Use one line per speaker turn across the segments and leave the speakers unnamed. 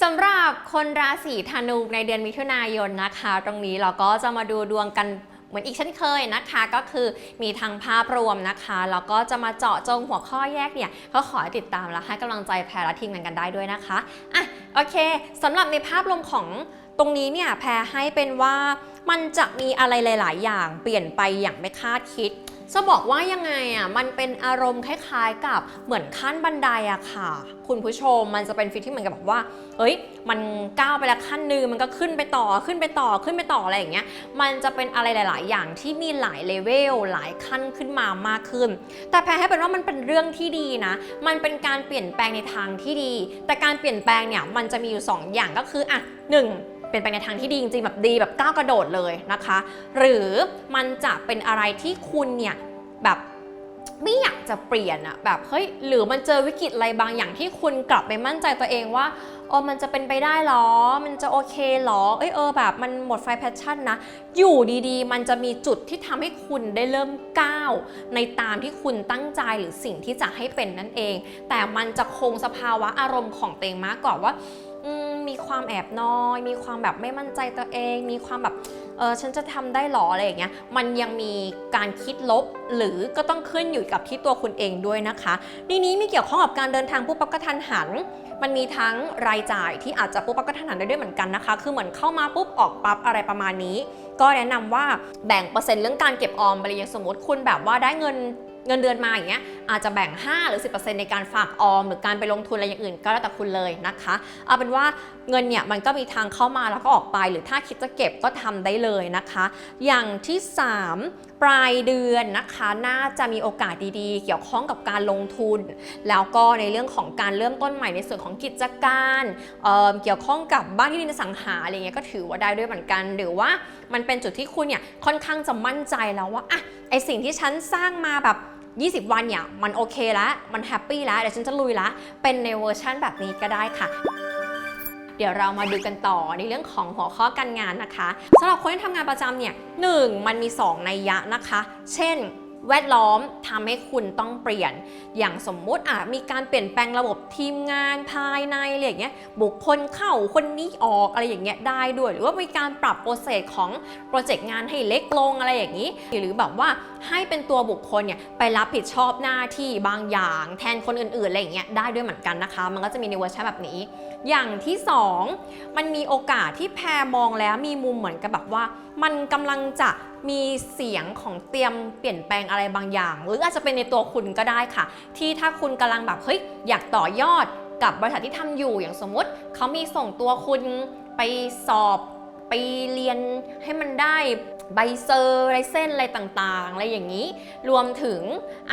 สำหรับคนราศีธนูในเดือนมิถุนายนนะคะ ตรงนี้เราก็จะมาดูดวงกันเหมือนอีกเช่นเคยนะคะ ก็คือมีทางภาพรวมนะคะแล้วก็จะมาเจาะจงหัวข้อแยกเนี่ยก็ขอติดตามและให้กำลังใจแพรและทีมงานกันได้ด้วยนะคะอะโอเคสำหรับในภาพรวมของตรงนี้เนี่ยแพรให้เป็นว่ามันจะมีอะไรหลาย ๆ อย่างเปลี่ยนไปอย่างไม่คาดคิด จะบอกว่ายังไงอะมันเป็นอารมณ์คล้ายๆกับเหมือนขั้นบันไดอะค่ะ คุณผู้ชมมันจะเป็นฟีลที่เหมือนกับแบบว่า เอ้ย มันก้าวไปล้วขั้นหนึงมันก็ขึ้นไปต่อขึ้นไปต่อขึ้นไปต่ออะไรอย่างเงี้ยมันจะเป็นอะไรหลาย ๆ อย่างที่มีหลายเลเวลหลายขั้นขึ้นมามากขึ้น แต่แพรให้เป็นว่ามันเป็นเรื่องที่ดีนะ มันเป็นการเปลี่ยนแปลงในทางที่ดี แต่การเปลี่ยนแปลงเนี่ยมันจะมีอยู่สองอย่างก็คืออะหนึ่ง เป็นไปในทางที่ดีจริงๆแบบดีแบบก้าวกระโดดเลยนะคะ หรือมันจะเป็นอะไรที่คุณเนี่ยแบบไม่อยากจะเปลี่ยนอะแบบเฮ้ยหรือมันเจอวิกฤตอะไรบางอย่างที่คุณกลับไปมั่นใจตัวเองว่าเออมันจะเป็นไปได้หรอ มันจะโอเคหรอเอ้ยเออแบบมันหมดไฟแพชชั่นนะ อยู่ดีๆ มันจะมีจุดที่ทำให้คุณได้เริ่มก้าวในตามที่คุณตั้งใจหรือสิ่งที่จะให้เป็นนั่นเอง แต่มันจะคงสภาวะอารมณ์ของตัวเองมากกว่าว่า มีความแอบน้อย มีความแบบไม่มั่นใจตัวเอง มีความแบบเออฉันจะทำได้หรออะไรอย่างเงี้ย มันยังมีการคิดลบ หรือก็ต้องขึ้นอยู่กับที่ตัวคุณเองด้วยนะคะทีนี้มีเกี่ยวข้องกับการเดินทางปุ๊บปั๊บกระทันหัน มันมีทั้งรายจ่ายที่อาจจะปุ๊บปั๊บกระทันหันได้ด้วยเหมือนกันนะคะ คือเหมือนเข้ามาปุ๊บออกปั๊บอะไรประมาณนี้ ก็แนะนำว่าแบ่งเปอร์เซ็นต์เรื่องการเก็บออมไปเลยอย่างสมมติคุณแบบว่าได้เงิน เงินเดือนมาอย่างเงี้ยอาจจะแบ่ง 5 หรือ 10%ในการฝากออม หรือการไปลงทุนอะไรอย่างอื่น ก็แล้วแต่คุณเลยนะคะ เอาเป็นว่าเงินเนี่ยมันก็มีทางเข้ามาแล้วก็ออกไป หรือถ้าคิดจะเก็บก็ทำได้เลยนะคะ อย่างที่ 3 ปลายเดือนนะคะ น่าจะมีโอกาสดีๆ เกี่ยวข้องกับการลงทุน แล้วก็ในเรื่องของการเริ่มต้นใหม่ในส่วนของกิจการเเกี่ยวข้องกับบ้านที่ดินสังหาอะไรเงี้ยก็ถือว่าได้ด้วยเหมือนกัน หรือว่ามันเป็นจุดที่คุณเนี่ยค่อนข้างจะมั่นใจแล้วว่าอะไอสิ่งที่ฉันสร้างมาแบบ20 วันเนี่ย มันโอเคแล้ว มันแฮปปี้แล้ว เดี๋ยวฉันจะลุยละ เป็นในเวอร์ชั่นแบบนี้ก็ได้ค่ะ ดี๋ยวเรามาดูกันต่อในเรื่องของหัวข้อการงานนะคะสำหรับคนที่ทำงานประจำเนี่ยหนึ่งมันมี 2 นัยยะนะคะ เช่น แวดล้อมทำให้คุณต้องเปลี่ยน อย่างสมมุติอะมีการเปลี่ยนแปลงระบบทีมงานภายในอะไรอย่างเงี้ย บุคคลเข้าคนนี้ออกอะไรอย่างเงี้ยได้ด้วย หรือว่ามีการปรับโปรเซสของโปรเจกต์งานให้เล็กลงอะไรอย่างนี้ หรือแบบว่าให้เป็นตัวบุคคลเนี่ยไปรับผิดชอบหน้าที่บางอย่างแทนคนอื่นๆอะไรอย่างเงี้ยได้ด้วยเหมือนกันนะคะ มันก็จะมีในเวอร์ชันแบบนี้ อย่างที่สองมันมีโอกาสที่แพรมองแล้วมีมุมเหมือนกับแบบว่า มันกำลังจะ มีเสียงของเตรียมเปลี่ยนแปลงอะไรบางอย่าง หรืออาจจะเป็นในตัวคุณก็ได้ค่ะ ที่ถ้าคุณกำลังแบบเฮ้ยอยากต่อยอดกับบริษัทที่ทำอยู่อย่างสมมติเขามีส่งตัวคุณไปสอบไปเรียนให้มันได้ ใบเซอร์ไรเส้นอะไรต่างๆ อะไรอย่างนี้ รวมถึง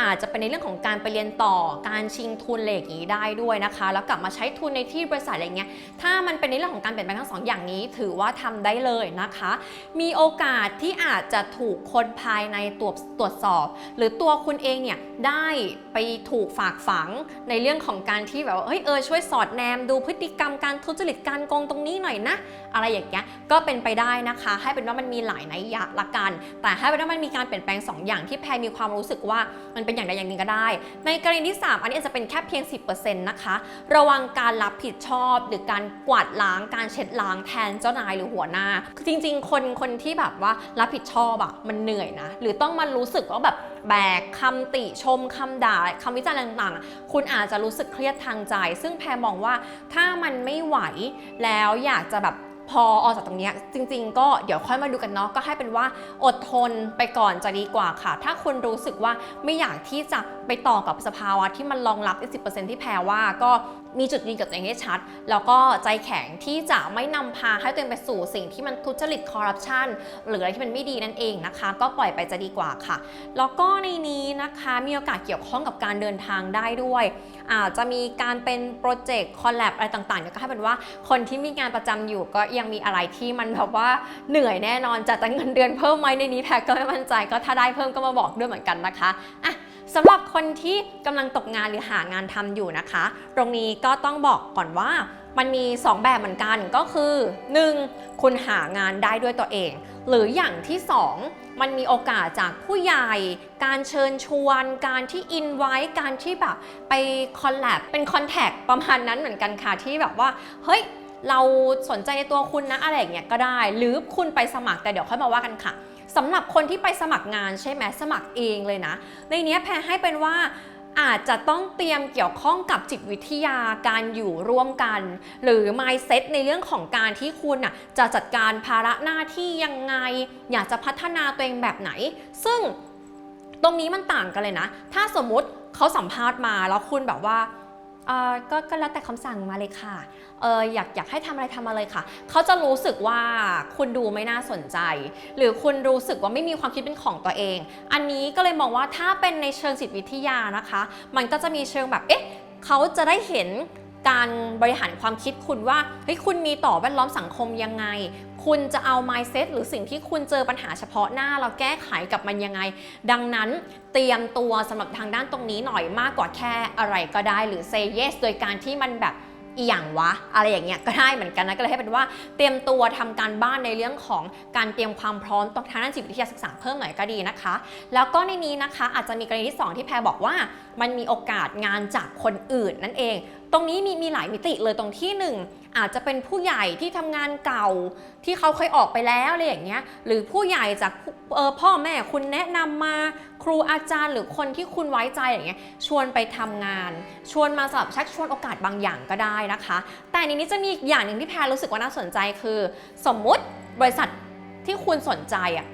อาจจะเป็นในเรื่องของการไปเรียนต่อการชิงทุนอะไรอย่างนี้ได้ด้วยนะคะ แล้วกลับมาใช้ทุนในที่บริษัทอะไรเงี้ยถ้ามันเป็นในเรื่องของการเปลี่ยนแปลงทั้งสองอย่างนี้ ถือว่าทำได้เลยนะคะ มีโอกาสที่อาจจะถูกคนภายในตรวจตรวจสอบ หรือตัวคุณเองเนี่ยได้ไปถูกฝากฝังในเรื่องของการที่แบบว่าเฮ้ยเออช่วยสอดแนมดูพฤติกรรมการทุจริตการโกงตรงนี้หน่อยนะ อะไรอย่างเงี้ยก็เป็นไปได้นะคะ ให้เป็นว่ามันมีหลายนัยยะละกัน แต่ให้เป็นว่ามันมีการเปลี่ยนแปลงสองอย่างที่แพรมีความรู้สึกว่ามันเป็นอย่างใดอย่างหนึ่งก็ได้ ในกรณีที่ 3 อันนี้จะเป็นแค่เพียง 10%นะคะ ระวังการรับผิดชอบ หรือการกวาดล้างการเช็ดล้างแทนเจ้านายหรือหัวหน้า คือจริง ๆ คนคนที่แบบว่ารับผิดชอบอะมันเหนื่อยนะ หรือต้องมารู้สึกว่าแบบแบกคำติชมคำด่าคำวิจารณ์ต่างๆ คุณอาจจะรู้สึกเครียดทางใจ ซึ่งแพรมองว่าถ้ามันไม่ไหวแล้วอยากจะแบบ พอออกจากตรงนี้จริง ๆ ก็เดี๋ยวค่อยมาดูกันเนาะก็ให้เป็นว่าอดทนไปก่อนจะดีกว่าค่ะ ถ้าคุณรู้สึกว่าไม่อยากที่จะไปต่อกับสภาวะที่มันรองรับไอ้สิที่แพรว่าก็ มีจุดยืนกับตัวเองให้ชัด แล้วก็ใจแข็งที่จะไม่นำพาให้ตัวเองไปสู่สิ่งที่มันทุจริตคอร์รัปชันหรืออะไรที่มันไม่ดีนั่นเองนะคะ ก็ปล่อยไปจะดีกว่าค่ะ แล้วก็ในนี้นะคะมีโอกาสเกี่ยวข้องกับการเดินทางได้ด้วยอาจจะมีการเป็นโปรเจกต์คอลแลบอะไรต่างๆก็ให้เป็นว่าคนที่มีงานประจำอยู่ก็ยังมีอะไรที่มันแบบว่าเหนื่อยแน่นอนจะแต่เงินเดือนเพิ่มไหมในนี้แพรก็ไม่มั่นใจก็ถ้าได้เพิ่มก็มาบอกด้วยเหมือนกันนะคะอะ สำหรับคนที่กำลังตกงานหรือหางานทำอยู่นะคะ ตรงนี้ก็ต้องบอกก่อนว่ามันมี 2 แบบเหมือนกันก็คือ 1. คุณหางานได้ด้วยตัวเอง หรืออย่างที่ 2 มันมีโอกาสจากผู้ใหญ่ การเชิญชวน การที่อินไว้ การที่แบบไปคอลแลบเป็นคอนแทคประมาณนั้นเหมือนกันค่ะที่แบบว่า เฮ้ย เราสนใจในตัวคุณนะอะไรอย่างเงี้ยก็ได้ หรือคุณไปสมัครแต่เดี๋ยวค่อยมาว่ากันค่ะ สำหรับคนที่ไปสมัครงานใช่ไหมสมัครเองเลยนะ ในนี้แพรให้เป็นว่าอาจจะต้องเตรียมเกี่ยวข้องกับจิตวิทยาการอยู่ร่วมกัน หรือ mindset ในเรื่องของการที่คุณอะจะจัดการภาระหน้าที่ยังไง อยากจะพัฒนาตัวเองแบบไหน ซึ่งตรงนี้มันต่างกันเลยนะ ถ้าสมมติเขาสัมภาษณ์มาแล้วคุณแบบว่า เอ่อก็ก็แล้วแต่คำสั่งมาเลยค่ะเอออยากอยากให้ทำอะไรทำมาเลยค่ะ เขาจะรู้สึกว่าคุณดูไม่น่าสนใจ หรือคุณรู้สึกว่าไม่มีความคิดเป็นของตัวเอง อันนี้ก็เลยมองว่าถ้าเป็นในเชิงจิตวิทยานะคะ มันก็จะมีเชิงแบบเอ๊ะเขาจะได้เห็น การบริหารความคิดคุณว่าเฮ้ยคุณมีต่อแวดล้อมสังคมยังไง คุณจะเอา mindset หรือสิ่งที่คุณเจอปัญหาเฉพาะหน้า เราแก้ไขกับมันยังไง ดังนั้นเตรียมตัวสำหรับทางด้านตรงนี้หน่อยมากกว่าแค่อะไรก็ได้หรือ say yes โดยการที่มันแบบอีหยังวะ อะไรอย่างเงี้ยก็ได้เหมือนกันนะก็เลยให้เป็นว่าเตรียมตัวทำการบ้านในเรื่องของการเตรียมความพร้อมตรงทางด้านจิตวิทยาศึกษาเพิ่มหน่อยก็ดีนะคะ แล้วก็ในนี้นะคะอาจจะมีกรณีที่ 2 ที่แพรบอกว่า มันมีโอกาสงานจากคนอื่นนั่นเอง ตรงนี้มีมีหลายมิติเลยตรงที่หนึ่งอาจจะเป็นผู้ใหญ่ที่ทำงานเก่าที่เขาเคยออกไปแล้วอะไรอย่างเงี้ยหรือผู้ใหญ่จากออพ่อแม่คุณแนะนำมาครูอาจารย์หรือคนที่คุณไว้ใจอย่างเงี้ยชวนไปทำงาน ชวนมาสำหรับชักชวนโอกาสบางอย่างก็ได้นะคะ แต่ในนี้จะมีอีกอย่างหนึ่งที่แพรรู้สึกว่าน่าสนใจคือ สมมุติบริษัทที่คุณสนใจอะ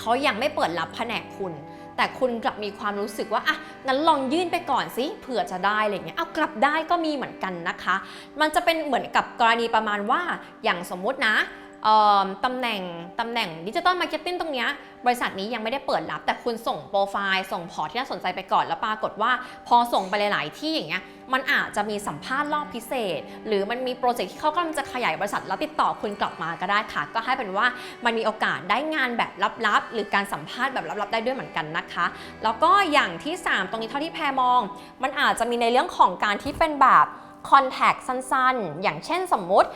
เขายังไม่เปิดรับแผนกคุณ แต่คุณกลับมีความรู้สึกว่าอะงั้นลองยื่นไปก่อนสิเผื่อจะได้อะไรเงี้ยเอากลับได้ก็มีเหมือนกันนะคะ มันจะเป็นเหมือนกับกรณีประมาณว่า อย่างสมมุตินะ ตำแหน่งตำแหน่งดิจิตอลมาร์เก็ตติ้งตรงนี้บริษัทนี้ยังไม่ได้เปิดรับ แต่คุณส่งโปรไฟล์ ส่งพอร์ตที่น่าสนใจไปก่อนแล้วปรากฏว่า พอส่งไปหลาย ๆ ที่อย่างเงี้ยมันอาจจะมีสัมภาษณ์รอบพิเศษ หรือมันมีโปรเจกต์ที่เขากำลังจะขยายบริษัทแล้วติดต่อคุณกลับมาก็ได้ค่ะ ก็ให้เป็นว่ามันมีโอกาสได้งานแบบลับ ๆ หรือการสัมภาษณ์แบบลับ ๆ ได้ด้วยเหมือนกันนะคะ แล้วก็อย่างที่ 3 ตรงนี้เท่าที่แพรมอง มันอาจจะมีในเรื่องของการที่เป็นแบบคอนแทคสั้น ๆ อย่างเช่นสมมุติ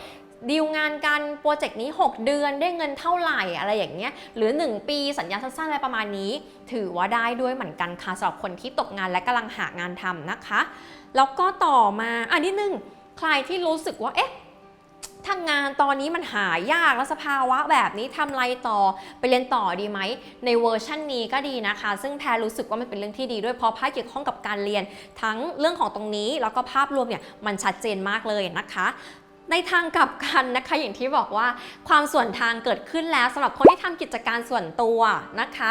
ดีลงานกันโปรเจกต์นี้ 6 เดือนได้เงินเท่าไหร่อะไรอย่างเงี้ยหรือ 1 ปีสัญญาสั้นๆอะไรประมาณนี้ ถือว่าได้ด้วยเหมือนกันค่ะสำหรับคนที่ตกงานและกำลังหางานทำนะคะ แล้วก็ต่อมาอันนี้หนึ่งใครที่รู้สึกว่าเอ๊ะถ้างานตอนนี้มันหายากแล้วสภาวะแบบนี้ทำไรต่อไปเรียนต่อดีไหม ในเวอร์ชันนี้ก็ดีนะคะ ซึ่งแพรรู้สึกว่ามันเป็นเรื่องที่ดีด้วยเพราะภาพเกี่ยวข้องกับการเรียน ทั้งเรื่องของตรงนี้แล้วก็ภาพรวมเนี่ยมันชัดเจนมากเลยนะคะ ในทางกลับกันนะคะอย่างที่บอกว่าความส่วนทางเกิดขึ้นแล้วสำหรับคนที่ทำกิจการส่วนตัวนะคะ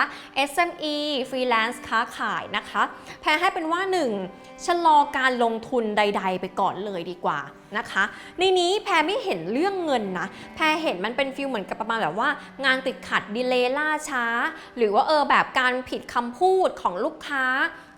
SME Freelance ค้าขายนะคะแพรให้เป็นว่า 1. ชะลอการลงทุนใด ๆ ไปก่อนเลยดีกว่านะคะในนี้แพรไม่เห็นเรื่องเงินนะแพรเห็นมันเป็นฟิลเหมือนกับประมาณแบบว่า งานติดขัดดีเลย์ล่าช้า หรือว่าเออแบบการผิดคำพูดของลูกค้า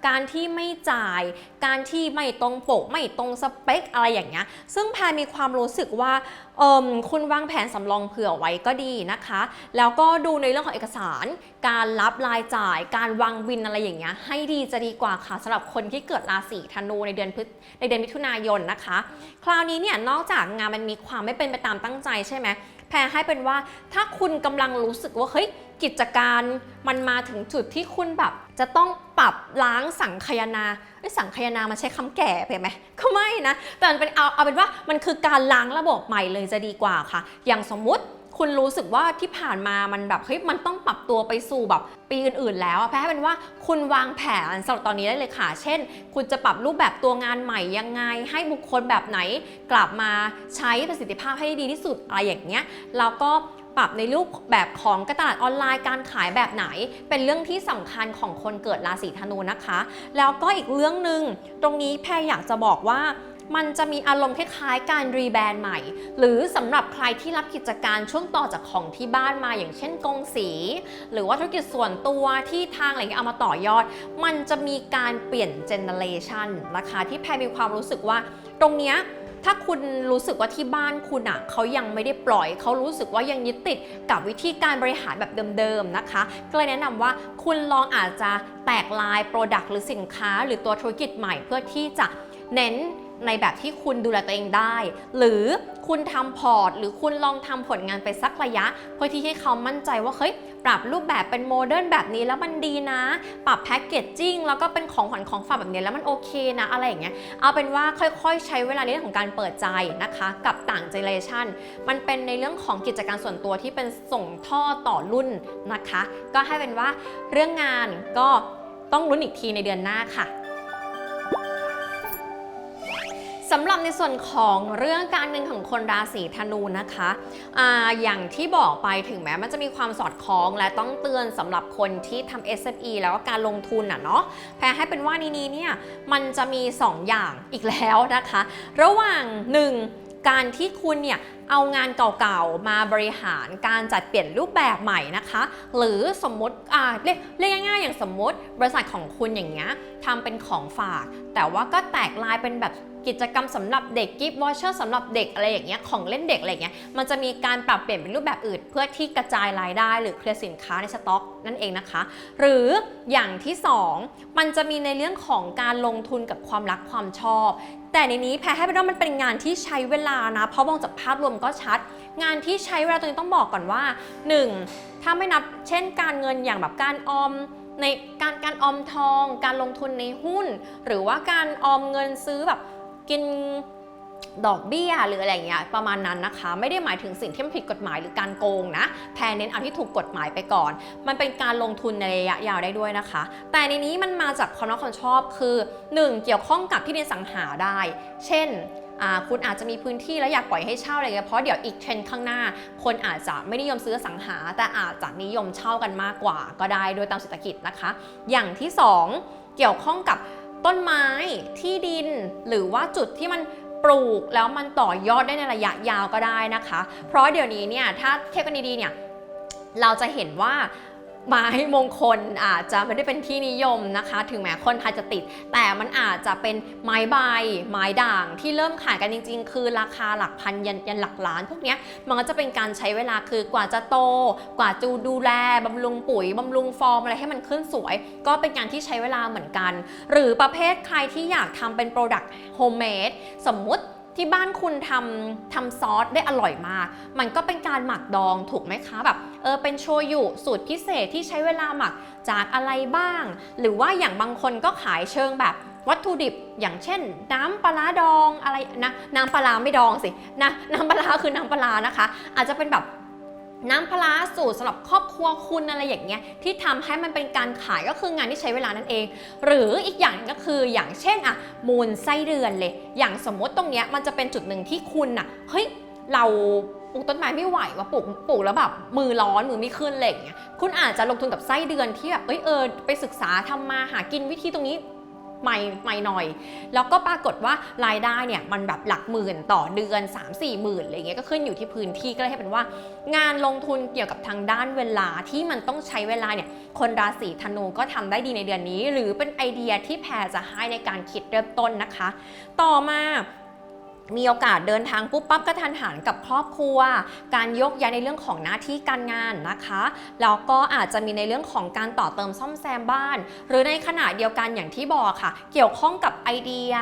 การที่ไม่จ่าย การที่ไม่ตรงปก ไม่ตรงสเปคอะไรอย่างเงี้ย ซึ่งแพรมีความรู้สึกว่าเอมคุณวางแผนสำรองเผื่อไว้ก็ดีนะคะ แล้วก็ดูในเรื่องของเอกสาร การรับรายจ่าย การวางบินอะไรอย่างเงี้ยให้ดีจะดีกว่าค่ะสำหรับคนที่เกิดราศีธนูในเดือนพฤษในเดือนมิถุนายนนะคะ คราวนี้เนี่ยนอกจากงานมันมีความไม่เป็นไปตามตั้งใจใช่ไหม แพรให้เป็นว่าถ้าคุณกำลังรู้สึกว่าเฮ้ยกิจการมันมาถึงจุดที่คุณแบบ จะต้องปรับล้างสังคายนาไอ้สังคายนามันใช้คำแก่ไปไหมก็ไม่นะ แต่มันเป็นเอาเอาเป็นว่ามันคือการล้างระบบใหม่เลยจะดีกว่าค่ะ อย่างสมมุติ คุณรู้สึกว่าที่ผ่านมามันแบบเฮ้ยมันต้องปรับตัวไปสู่แบบปีอื่นๆ แล้วแพรให้เป็นว่าคุณวางแผนสำหรับตอนนี้ได้เลยค่ะ เช่น คุณจะปรับรูปแบบตัวงานใหม่ยังไง ให้บุคคลแบบไหนกลับมาใช้ประสิทธิภาพให้ดีที่สุดอะไรอย่างเงี้ยแล้วก็ปรับในรูปแบบของกรตลาดออนไลน์การขายแบบไหน เป็นเรื่องที่สำคัญของคนเกิดราศีธนูนะคะ แล้วก็อีกเรื่องหนึ่งตรงนี้แพรอยากจะบอกว่า มันจะมีอารมณ์คล้ายๆ การรีแบรนด์ใหม่ หรือสำหรับใครที่รับกิจการช่วงต่อจากของที่บ้านมาอย่างเช่นกงสี หรือว่าธุรกิจส่วนตัวที่ทางอะไรเงี้ยเอามาต่อยอด มันจะมีการเปลี่ยนเจเนเรชันนะคะที่แพรมีความรู้สึกว่า ตรงเนี้ยถ้าคุณรู้สึกว่าที่บ้านคุณอะ่ะเขายังไม่ได้ปล่อยเขารู้สึกว่ายังยึดติดกับวิธีการบริหารแบบเดิมๆนะคะ ก็เลยแนะนำว่าคุณลองอาจจะแตกลายโปรดักต์หรือสินค้า หรือตัวธุรกิจใหม่เพื่อที่จะเน้น ในแบบที่คุณดูแลตัวเองได้ หรือคุณทำพอร์ต หรือคุณลองทำผลงานไปสักระยะ เพื่อที่ให้เขามั่นใจว่าเฮ้ยปรับรูปแบบเป็นโมเดิร์นแบบนี้แล้วมันดีนะ ปรับแพ็กเกจจิ้งแล้วก็เป็นของขวัญของฝากแบบนี้แล้วมันโอเคนะอะไรอย่างเงี้ยเอาเป็นว่าค่อยๆ ใช้เวลาในเรื่องของการเปิดใจนะคะ กับต่างเจเนเรชันมันเป็นในเรื่องของกิจการส่วนตัวที่เป็นส่งท่อต่อรุ่นนะคะ ก็ให้เป็นว่าเรื่องงานก็ต้องลุ้นอีกทีในเดือนหน้าค่ะ สำหรับในส่วนของเรื่องการเงินของคนราศีธนูนะคะออย่างที่บอกไปถึงแม้มันจะมีความสอดคล้องและต้องเตือนสำหรับคนที่ทำ SME แล้วก็การลงทุนอะเนาะแพรให้เป็นว่านี้นี้เนี่ยมันจะมี 2 อย่างอีกแล้วนะคะ ระหว่าง 1 การที่คุณเนี่ยเอางานเก่าๆ มาบริหารการจัดเปลี่ยนรูปแบบใหม่นะคะ หรือสมมติเรียกเรียกง่ายๆ อย่างสมมติ บริษัทของคุณอย่างเงี้ยทำเป็นของฝาก แต่ว่าก็แตกลายเป็นแบบกิจกรรมสำหรับเด็กกิฟต์วอชเชอร์สำหรับเด็กอะไรอย่างเงี้ยของเล่นเด็กอะไรเงี้ยมันจะมีการปรับเปลี่ยนเป็นรูปแบบอื่น เพื่อที่กระจายรายได้ หรือเคลียร์สินค้าในสต็อกนั่นเองนะคะ หรืออย่างที่ 2 มันจะมีในเรื่องของการลงทุนกับความรักความชอบ แต่ในนี้แพรให้เป็นว่ามันเป็นงานที่ใช้เวลานะ เพราะมองจากภาพรวมก็ชัด งานที่ใช้เวลาตรงนี้ต้องบอกก่อนว่า 1. ถ้าไม่นับเช่นการเงินอย่างแบบการออมในการการออมทอง การลงทุนในหุ้น หรือว่าการออมเงินซื้อแบบกิน ดอกเบี้ยหรืออะไรเงี้ยประมาณนั้นนะคะ ไม่ได้หมายถึงสิ่งที่มันผิดกฎหมายหรือการโกงนะแพรเน้นเอาที่ถูกกฎหมายไปก่อน มันเป็นการลงทุนในระยะยาวได้ด้วยนะคะ แต่ในนี้มันมาจากความรักความชอบคือ 1. เกี่ยวข้องกับที่ดินสังหาได้ เช่นคุณอาจจะมีพื้นที่แล้วอยากปล่อยให้เช่าอะไรเงี้ยเพราะเดี๋ยวอีกเทรนด์ข้างหน้า คนอาจจะไม่นิยมซื้ออสังหา แต่อาจจะนิยมเช่ากันมากกว่า ก็ได้โดยตามเศรษฐกิจนะคะ อย่างที่ 2 เกี่ยวข้องกับต้นไม้ที่ดิน หรือว่าจุดที่มัน ปลูกแล้วมันต่อยอดได้ในระยะยาวก็ได้นะคะ เพราะเดี๋ยวนี้เนี่ยถ้าเทียบกันดีๆเนี่ยเราจะเห็นว่า ไม้มงคลอาจจะไม่ได้เป็นที่นิยมนะคะ ถึงแม้คนไทยจะติด แต่มันอาจจะเป็นไม้ใบไม้ด่างที่เริ่มขายกันจริง ๆ คือราคาหลักพันยันยันหลักล้าน พวกเนี้ยมันก็จะเป็นการใช้เวลาคือกว่าจะโต กว่าจะดูแลบำรุงปุ๋ยบำรุงฟอร์มอะไรให้มันขึ้นสวย ก็เป็นการที่ใช้เวลาเหมือนกัน หรือประเภทใครที่อยากทำเป็นโปรดักต์โฮมเมดสมมุติ ที่บ้านคุณทำทำซอสได้อร่อยมาก มันก็เป็นการหมักดองถูกไหมคะแบบเออเป็นโชยุสูตรพิเศษที่ใช้เวลาหมักจากอะไรบ้าง หรือว่าอย่างบางคนก็ขายเชิงแบบวัตถุดิบอย่างเช่น น้ำปลาดองอะไรนะน้ำปลาร้าไม่ดองสินะน้ำปลาร้าคือน้ำปลาร้านะคะ อาจจะเป็นแบบ น้ำปลาสูตรสำหรับครอบครัวคุณอะไรอย่างเงี้ยที่ทำให้มันเป็นการขายก็คืองานที่ใช้เวลานั่นเอง หรืออีกอย่างก็คืออย่างเช่นอะมูลไส้เดือนเลย อย่างสมมติตรงเนี้ยมันจะเป็นจุดหนึ่งที่คุณอะเฮ้ยเราปลูกต้นไม้ไม่ไหวว่าปลูกปลูกแล้วแบบมือร้อนมือไม่ขึ้นอะไรอย่างเงี้ยคุณอาจจะลงทุนกับไส้เดือนที่แบบเอ้ยเออไปศึกษาทำมาหากินวิธีตรงนี้ ใหม่ใหม่หน่อย แล้วก็ปรากฏว่ารายได้เนี่ยมันแบบหลักหมื่นต่อเดือน 3 4หมื่นอะไรเงี้ยก็ขึ้นอยู่ที่พื้นที่ก็เลยให้เป็นว่า งานลงทุนเกี่ยวกับทางด้านเวลาที่มันต้องใช้เวลาเนี่ยคนราศีธนูก็ทำได้ดีในเดือนนี้ หรือเป็นไอเดียที่แพรจะให้ในการคิดเริ่มต้นนะคะ ต่อมา มีโอกาสเดินทางปุ๊บปั๊บกระทันหันกับครอบครัว การยกย้ายในเรื่องของหน้าที่การงานนะคะ แล้วก็อาจจะมีในเรื่องของการต่อเติมซ่อมแซมบ้าน หรือในขณะเดียวกันอย่างที่บอกค่ะ เกี่ยวข้องกับไอเดีย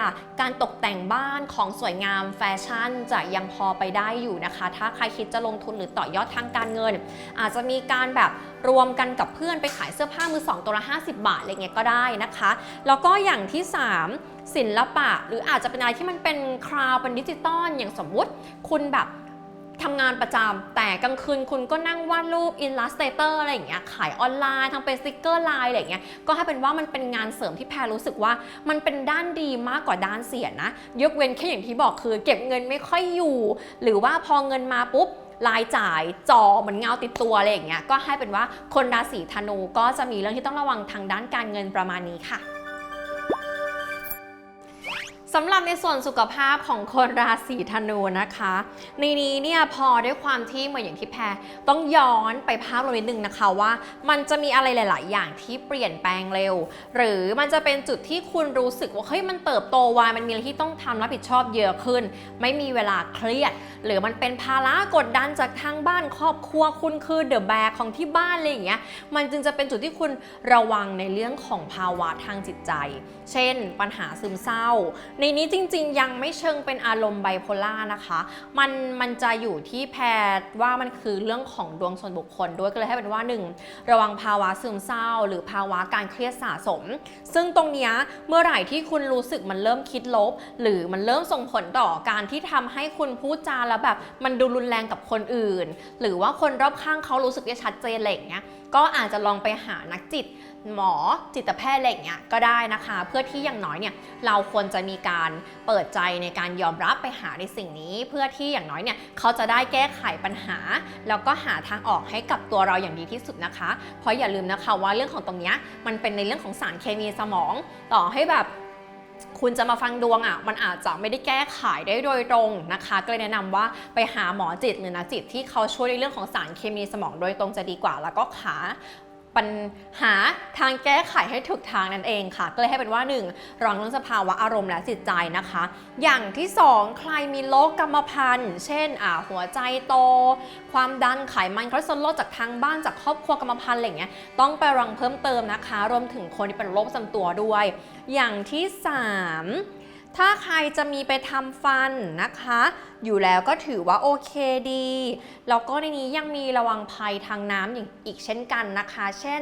การตกแต่งบ้านของสวยงามแฟชั่น จะยังพอไปได้อยู่นะคะ ถ้าใครคิดจะลงทุนหรือต่อยอดทางการเงิน อาจจะมีการแบบรวมกันกับเพื่อนไปขายเสื้อผ้ามือสองตัวละ50 บาทอะไรเงี้ยก็ได้นะคะ แล้วก็อย่างที่ 3 ศิลปะ หรืออาจจะเป็นอะไรที่มันเป็นคราวเป็นดิจิตอลอย่างสมมุติ คุณแบบทำงานประจำแต่กลางคืนคุณก็นั่งวาดรูป Illustrator อะไรอย่างเงี้ยขายออนไลน์ทำเป็นสติกเกอร์ไลน์อะไรอย่างเงี้ยก็ให้เป็นว่ามันเป็นงานเสริมที่แพรรู้สึกว่า มันเป็นด้านดีมากกว่าด้านเสียนะ ยกเว้นแค่อย่างที่บอกคือ เก็บเงินไม่ค่อยอยู่ หรือว่าพอเงินมาปุ๊บรายจ่ายจอเหมือนเงาติดตัวอะไรอย่างเงี้ยก็ให้เป็นว่าคนราศีธนูก็จะมีเรื่องที่ต้องระวังทางด้านการเงินประมาณนี้ค่ะ สำหรับในส่วนสุขภาพของคนราศีธนูนะคะ ในนี้เนี่ยพอด้วยความที่เหมือนอย่างที่แพรต้องย้อนไปภาพลงนิดนึงนะคะว่า มันจะมีอะไรหลาย ๆ อย่างที่เปลี่ยนแปลงเร็ว หรือมันจะเป็นจุดที่คุณรู้สึกว่าเฮ้ยมันเติบโตไวมันมีอะไรที่ต้องทำรับผิดชอบเยอะขึ้น ไม่มีเวลาเครียด หรือมันเป็นภาระกดดันจากทางบ้านครอบครัวคุณคือเดอะแบกของที่บ้านอะไรอย่างเงี้ยมันจึงจะเป็นจุดที่คุณระวังในเรื่องของภาวะทางจิตใจ เช่น ปัญหาซึมเศร้าในในนี้จริงๆ ยังไม่เชิงเป็นอารมณ์ไบโพล่านะคะ มันมันจะอยู่ที่แพทย์ว่ามันคือเรื่องของดวงส่วนบุคคลด้วยก็เลยให้เป็นว่า 1. ระวังภาวะซึมเศร้า หรือภาวะการเครียดสะสม ซึ่งตรงนี้เมื่อไหร่ที่คุณรู้สึกมันเริ่มคิดลบ หรือมันเริ่มส่งผลต่อการที่ทำให้คุณพูดจาแล้วแบบมันดูรุนแรงกับคนอื่น หรือว่าคนรอบข้างเขารู้สึกได้ชัดเจนอะไรอย่างเงี้ยก็อาจจะลองไปหานักจิตหมอจิตแพทย์อะไรอย่างเงี้ยก็ได้นะคะ เพื่อที่อย่างน้อยเนี่ยเราควรจะมีการเปิดใจในการยอมรับไปหาในสิ่งนี้ เพื่อที่อย่างน้อยเนี่ยเขาจะได้แก้ไขปัญหา แล้วก็หาทางออกให้กับตัวเราอย่างดีที่สุดนะคะ เพราะอย่าลืมนะคะว่าเรื่องของตรงเนี้ยมันเป็นในเรื่องของสารเคมีสมอง ต่อให้แบบ คุณจะมาฟังดวงอะมันอาจจะไม่ได้แก้ไขได้โดยตรงนะคะ ก็เลยแนะนำว่าไปหาหมอจิตหรือนักจิตที่เขาช่วยในเรื่องของสารเคมีสมองโดยตรงจะดีกว่า แล้วก็หา ปัญหาทางแก้ไขให้ถูกทางนั่นเองค่ะ ก็เลยให้เป็นว่า 1. รองเรื่องสภาวะอารมณ์และจิตใจนะคะ อย่างที่ 2 ใครมีโรคกรรมพันธุ์ เช่นอ่าหัวใจโต ความดันไขมันคอเลสเตอรอลจากทางบ้านจากครอบครัวกรรมพันธุ์อะไรเงี้ยต้องไปรังเพิ่มเติมนะคะ รวมถึงคนที่เป็นโรคประจำตัวด้วย อย่างที่ 3 ถ้าใครจะมีไปทำฟันนะคะ อยู่แล้วก็ถือว่าโอเคดี แล้วก็ในนี้ยังมีระวังภัยทางน้ำอย่างอีกเช่นกันนะคะ เช่น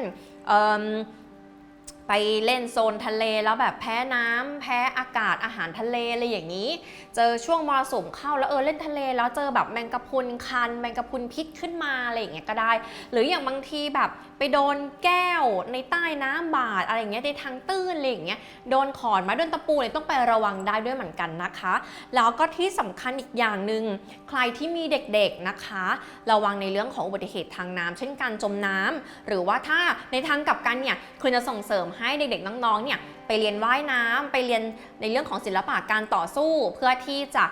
ไปเล่นโซนทะเลแล้วแบบแพ้น้ำแพ้อากาศอาหารทะเลอะไรอย่างนี้ เจอช่วงมรสุมเข้าแล้วเออเล่นทะเล แล้วเจอแบบแมงกะพรุนคัน แมงกะพรุนพิษขึ้นมาอะไรอย่างเงี้ยก็ได้ หรืออย่างบางทีแบบไปโดนแก้วในใต้น้ำบาดอะไรอย่างเงี้ยในทางตื้นอะไรอย่างเงี้ยโดนขอนไม้โดนตะปูเนี่ยต้องไประวังได้ด้วยเหมือนกันนะคะ แล้วก็ที่สำคัญอีกอย่างหนึ่งใครที่มีเด็กๆนะคะ ระวังในเรื่องของอุบัติเหตุทางน้ำเช่นการจมน้ำหรือว่าถ้าในทางกลับกันเนี่ยคุณจะส่งเสริมให้เด็กๆน้องๆเนี่ยไปเรียนว่ายน้ำไปเรียนในเรื่องของศิลปะการต่อสู้ เพื่อที่จะ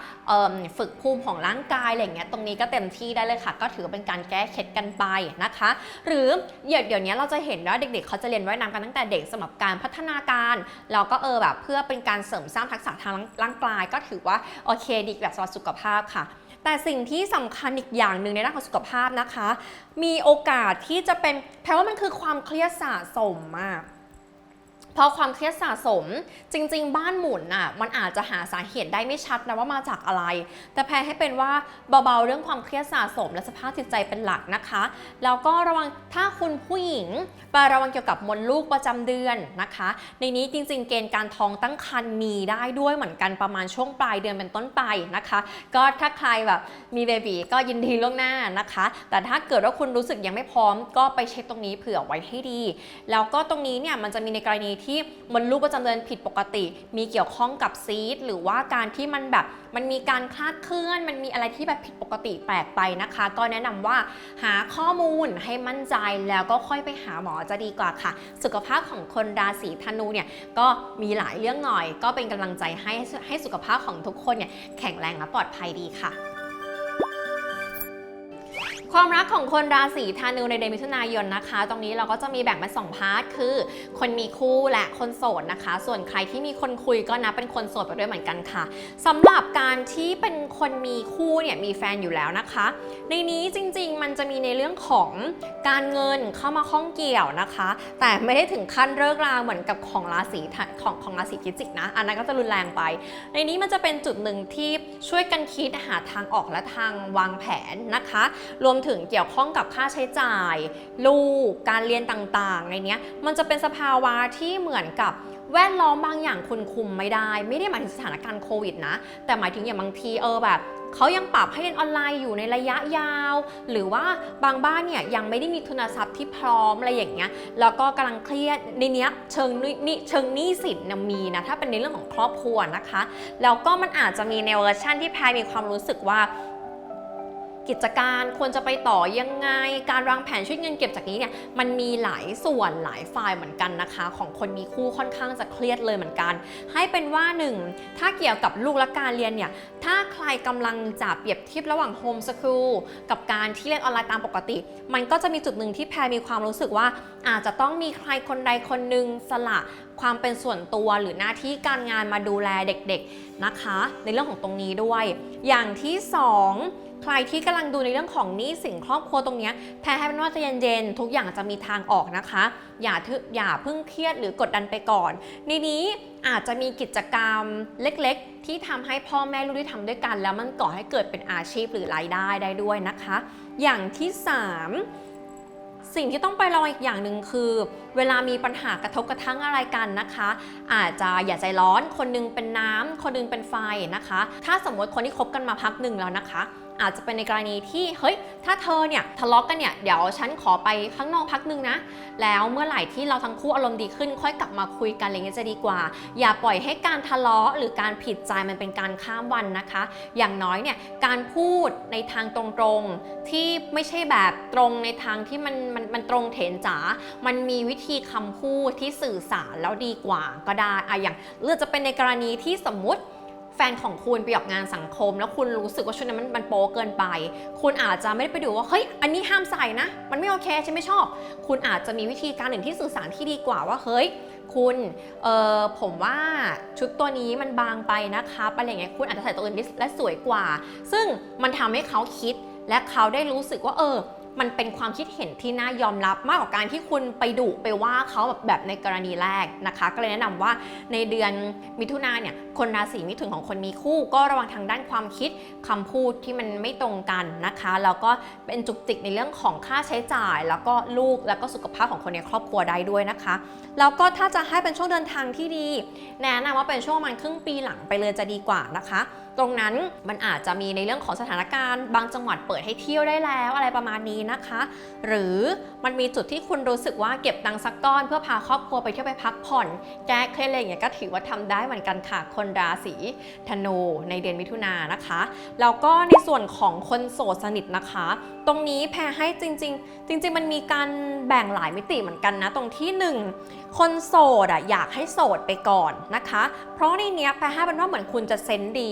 ฝึกภูมิของร่างกายอะไรอย่างเงี้ยตรงนี้ก็เต็มที่ได้เลยค่ะ ก็ถือเป็นการแก้เคล็ดกันไปนะคะ หรือเดี๋ยวเดี๋ยวนี้เราจะเห็นว่าเด็กๆ เขาจะเรียนว่ายน้ำกันตั้งแต่เด็กสำหรับการพัฒนาการแล้วก็เออแบบเพื่อเป็นการเสริมสร้างทักษะทางร่างกาย ก็ถือว่าโอเคดีแบบสำหรับสุขภาพค่ะแต่สิ่งที่สำคัญอีกอย่างหนึ่งในด้านของสุขภาพนะคะ มีโอกาสที่จะเป็นแปลว่ามันคือความเครียดสะสมมาก พอความเครียดสะสมจริง ๆ บ้านหมุนน่ะมันอาจจะหาสาเหตุได้ไม่ชัดนะว่ามาจากอะไร แต่แพรให้เป็นว่าเบาๆเรื่องความเครียดสะสม และสภาพจิตใจเป็นหลักนะคะแล้วก็ระวังถ้าคุณผู้หญิงไประวังเกี่ยวกับมดลูกประจำเดือนนะคะ ในนี้จริง ๆ เกณฑ์การท้องตั้งครรภ์มีได้ด้วยเหมือนกันประมาณช่วงปลายเดือนเป็นต้นไปนะคะ ก็ถ้าใครแบบมีเบบีก็ยินดีล่วงหน้านะคะ แต่ถ้าเกิดว่าคุณรู้สึกยังไม่พร้อม ก็ไปเช็คตรงนี้เผื่อไว้ให้ดี แล้วก็ตรงนี้เนี่ยมันจะมีในกรณีที่มดลูกประจำเดือนผิดปกติ มีเกี่ยวข้องกับซีดหรือว่าการที่มันแบบมันมีการคลาดเคลื่อน มันมีอะไรที่แบบผิดปกติแปลกไปนะคะ ก็แนะนำว่าหาข้อมูลให้มั่นใจแล้วก็ค่อยไปหาหมอจะดีกว่าค่ะ สุขภาพของคนราศีธนูเนี่ยก็มีหลายเรื่องหน่อย ก็เป็นกำลังใจให้ให้สุขภาพของทุกคนเนี่ยแข็งแรงและปลอดภัยดีค่ะ ความรักของคนราศีธนูในเดือนมิถุนายนนะคะ ตรงนี้เราก็จะมีแบ่งเป็นสองพาร์ทคือ คนมีคู่และคนโสดนะคะ ส่วนใครที่มีคนคุยก็นับเป็นคนโสดไปด้วยเหมือนกันค่ะสำหรับการที่เป็นคนมีคู่เนี่ยมีแฟนอยู่แล้วนะคะ ในนี้จริงๆ มันจะมีในเรื่องของการเงินเข้ามาข้องเกี่ยวนะคะ แต่ไม่ได้ถึงขั้นเลิกราเหมือนกับของราศีของของราศีพิจิกนะ อันนั้นก็จะรุนแรงไป ในนี้มันจะเป็นจุดหนึ่งที่ช่วยกันคิดหาทางออกและทางวางแผนนะคะ รวมถึงเกี่ยวข้องกับค่าใช้จ่าย ลูก การเรียนต่างๆในนี้มันจะเป็นสภาวะที่เหมือนกับแวดล้อมบางอย่างคุณคุมไม่ได้ ไม่ได้หมายถึงสถานการณ์โควิดนะ แต่หมายถึงอย่างบางทีเออแบบเขายังปรับให้เรียนออนไลน์อยู่ในระยะยาว หรือว่าบางบ้านเนี่ยยังไม่ได้มีทุนทรัพย์ที่พร้อมอะไรอย่างเงี้ยแล้วก็กำลังเครียดในเนี้ยเชิงนี้เชิงหนี้สินเนี่ยมีนะถ้าเป็นในเรื่องของครอบครัวนะคะ แล้วก็มันอาจจะมีในเวอร์ชันที่แพรมีความรู้สึกว่า กิจการควรจะไปต่อยังไง การวางแผนช่วยเงินเก็บจากนี้เนี่ยมันมีหลายส่วนหลายฝ่ายเหมือนกันนะคะ ของคนมีคู่ค่อนข้างจะเครียดเลยเหมือนกัน ให้เป็นว่าหนึ่งถ้าเกี่ยวกับลูกและการเรียนเนี่ยถ้าใครกำลังจะเปรียบเทียบระหว่างโฮมสคูลกับการที่เรียนออนไลน์ตามปกติ มันก็จะมีจุดหนึ่งที่แพรมีความรู้สึกว่า อาจจะต้องมีใครคนใดคนหนึ่งสละความเป็นส่วนตัวหรือหน้าที่การงานมาดูแลเด็กๆนะคะ ในเรื่องของตรงนี้ด้วย อย่างที่สอง ใครที่กำลังดูในเรื่องของหนี้สินครอบครัวตรงนี้แพรให้เป็นว่าใจะเย็นๆทุกอย่างจะมีทางออกนะคะ อย่าทึอย่าเพิ่งเครียดหรือกดดันไปก่อน ในนี้อาจจะมีกิจกรรมเล็กๆ ที่ทำให้พ่อแม่ลูกได้ทำด้วยกัน แล้วมันก่อให้เกิดเป็นอาชีพหรือรายได้ได้ด้วยนะคะ อย่างที่ 3สิ่งที่ต้องไประวังอีกอย่างหนึ่งคือ เวลามีปัญหากระทบกระทั่งอะไรกันนะคะ อาจจะอย่าใจร้อนคนหนึงเป็นน้ำคนหนึงเป็นไฟนะคะ ถ้าสมมติคนที่คบกันมาพักหนึ่งแล้วนะคะ อาจจะเป็นในกรณีที่เฮ้ย ถ้าเธอเนี่ยทะเลาะกันเนี่ยเดี๋ยวฉันขอไปข้างนอกพักหนึ่งนะ แล้วเมื่อไหร่ที่เราทั้งคู่อารมณ์ดีขึ้น ค่อยกลับมาคุยกันอะไรเงี้ยจะดีกว่า อย่าปล่อยให้การทะเลาะหรือการผิดใจมันเป็นการข้ามวันนะคะ อย่างน้อยเนี่ยการพูดในทางตรงๆที่ไม่ใช่แบบตรงในทางที่มันมันมันตรงเถนจ๋ามันมีวิธีคำพูดที่สื่อสารแล้วดีกว่าก็ได้อะอย่างเลือกจะเป็นในกรณีที่สมมติ แฟนของคุณไปออกงานสังคม แล้วคุณรู้สึกว่าชุดนั้นมันมันโป๊เกินไป คุณอาจจะไม่ได้ไปดูว่าเฮ้ยอันนี้ห้ามใส่นะ มันไม่โอเคฉันไม่ชอบ คุณอาจจะมีวิธีการอื่นที่สื่อสารที่ดีกว่าว่าเฮ้ยคุณเออผมว่าชุดตัวนี้มันบางไปนะคะอะไรอย่างเงี้ยคุณอาจจะใส่ตัวอื่นและสวยกว่า ซึ่งมันทำให้เขาคิดและเขาได้รู้สึกว่าเออ มันเป็นความคิดเห็นที่น่ายอมรับมากกว่าการที่คุณไปดุไปว่าเขาแบบแบบในกรณีแรกนะคะ ก็เลยแนะนำว่าในเดือนมิถุนาเนี่ยคนราศีมิถุนของคนมีคู่ ก็ระวังทางด้านความคิดคำพูดที่มันไม่ตรงกันนะคะแล้วก็เป็นจุกจิกในเรื่องของค่าใช้จ่าย แล้วก็ลูกแล้วก็สุขภาพของคนในครอบครัวได้ด้วยนะคะแล้วก็ถ้าจะให้เป็นช่วงเดินทางที่ดี แนะนำว่าเป็นช่วงประมันครึ่งปีหลังไปเลยจะดีกว่านะคะตรงนั้นมันอาจจะมีในเรื่องของสถานการณ์ บางจังหวัดเปิดให้เที่ยวได้แล้วอะไรประมาณนี้นะคะ หรือมันมีจุดที่คุณรู้สึกว่าเก็บตังค์สักก้อนเพื่อพาครอบครัวไปเที่ยวไปพักผ่อน แก้เครียดอะไรอย่างเงี้ยก็ถือว่าทำได้เหมือนกันค่ะคนราศีธนูในเดือนมิถุนายนนะคะแล้วก็ในส่วนของคนโสดสนิทนะคะ ตรงนี้แพรให้จริง ๆ จริง ๆ มันมีการแบ่งหลายมิติเหมือนกันนะ ตรงที่หนึ่งคนโสดอะอยากให้โสดไปก่อนนะคะ เพราะในเนี้ยแปลให้เป็นว่าเหมือนคุณจะเซนดี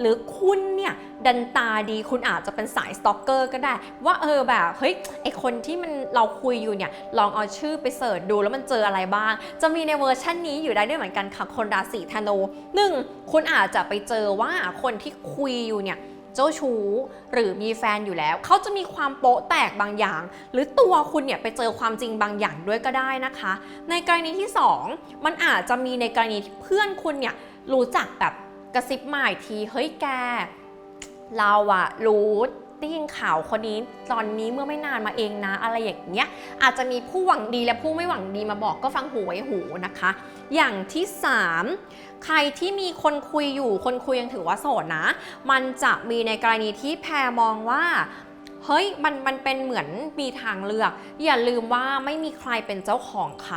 หรือคุณเนี่ยดันตาดีคุณอาจจะเป็นสายสตอกเกอร์ก็ได้ ว่าเออแบบเฮ้ยไอคนที่มันเราคุยอยู่เนี่ยลองเอาชื่อไปเสิร์ชดูแล้วมันเจออะไรบ้าง จะมีในเวอร์ชันนี้อยู่ได้ด้วยเหมือนกันค่ะคนราศีธนูหนึ่งคุณอาจจะไปเจอว่าคนที่คุยอยู่เนี่ยเจ้าชู้หรือมีแฟนอยู่แล้ว เขาจะมีความโป๊ะแตกบางอย่าง หรือตัวคุณเนี่ยไปเจอความจริงบางอย่างด้วยก็ได้นะคะ ในกรณีที่ 2 มันอาจจะมีในกรณีที่เพื่อนคุณเนี่ยรู้จักแบบ กระซิบมาอีกทีเฮ้ยแก เราอะรู้ได้ยินข่าวคนนี้ตอนนี้เมื่อไม่นานมาเองนะ อะไรอย่างเงี้ยอาจจะมีผู้หวังดีและผู้ไม่หวังดีมาบอกก็ฟังหูไว้หูนะคะ อย่างที่ 3 ใครที่มีคนคุยอยู่คนคุยยังถือว่าโสดนะ มันจะมีในกรณีที่แพรมองว่า เฮ้ยมันมันเป็นเหมือนมีทางเลือก อย่าลืมว่าไม่มีใครเป็นเจ้าของใคร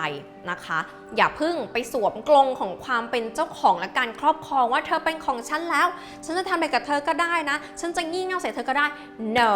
นะคะ อย่าพึ่งไปสวมกลงของความเป็นเจ้าของและการครอบครองว่าเธอเป็นของฉันแล้ว ฉันจะทำอะไรกับเธอก็ได้นะ ฉันจะงี่เง่าใส่เธอก็ได้ no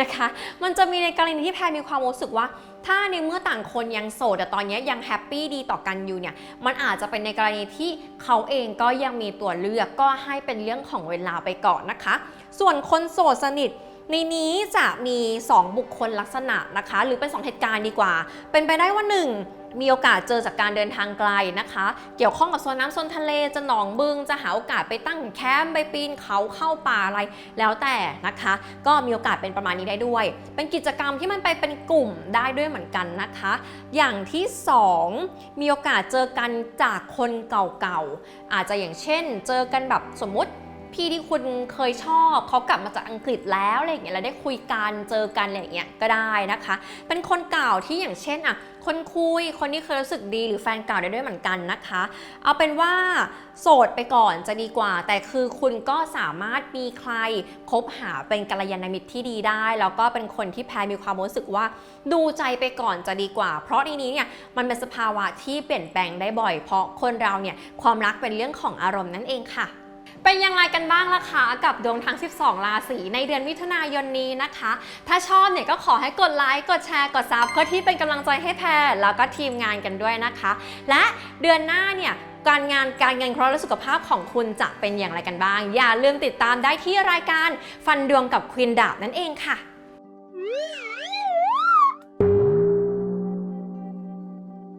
นะคะ มันจะมีในกรณีที่แพรมีความรู้สึกว่า ถ้าในเมื่อต่างคนยังโสดแต่ตอนนี้ยังแฮปปี้ดีต่อกันอยู่เนี่ย มันอาจจะเป็นในกรณีที่เขาเองก็ยังมีตัวเลือกก็ให้เป็นเรื่องของเวลาไปก่อนนะคะ ส่วนคนโสดสนิท ในนี้จะมี 2 บุคคลลักษณะนะคะ หรือเป็น 2 เหตุการณ์ดีกว่า เป็นไปได้ว่า 1มีโอกาสเจอจากการเดินทางไกลนะคะ เกี่ยวข้องกับโซนน้ำโซนทะเลจะหนองบึง จะหาโอกาสไปตั้งแคมป์ไปปีนเขาเข้าป่าอะไร แล้วแต่นะคะ ก็มีโอกาสเป็นประมาณนี้ได้ด้วย เป็นกิจกรรมที่มันไปเป็นกลุ่มได้ด้วยเหมือนกันนะคะ อย่างที่ 2 มีโอกาสเจอกันจากคนเก่าๆอาจจะอย่างเช่น เจอกันแบบสมมติ พี่ที่คุณเคยชอบเขากลับมาจากอังกฤษแล้วอะไรอย่างเงี้ยแล้วได้คุยกันเจอกันอะไรอย่างเงี้ยก็ได้นะคะ เป็นคนเก่าที่อย่างเช่นอะคนคุยคนที่เคยรู้สึกดีหรือแฟนเก่าได้ด้วยเหมือนกันนะคะ เอาเป็นว่าโสดไปก่อนจะดีกว่า แต่คือคุณก็สามารถมีใครคบหาเป็นกัลยาณมิตรที่ดีได้ แล้วก็เป็นคนที่แพรมีความรู้สึกว่า ดูใจไปก่อนจะดีกว่า เพราะในนี้เนี่ยมันเป็นสภาวะที่เปลี่ยนแปลงได้บ่อย เพราะคนเราเนี่ยความรักเป็นเรื่องของอารมณ์นั่นเองค่ะ เป็นอย่างไรกันบ้างล่ะคะกับดวงทั้ง 12 ราศีในเดือนมิถุนายนนี้นะคะ ถ้าชอบเนี่ยก็ขอให้กดไลค์กดแชร์กดซับเพื่อที่เป็นกำลังใจให้แพรแล้วก็ทีมงานกันด้วยนะคะ และเดือนหน้าเนี่ยการงานการเงินคราะห์และสุขภาพของคุณจะเป็นอย่างไรกันบ้าง อย่าลืมติดตามได้ที่รายการฟันดวงกับควินดาบนั่นเองค่ะ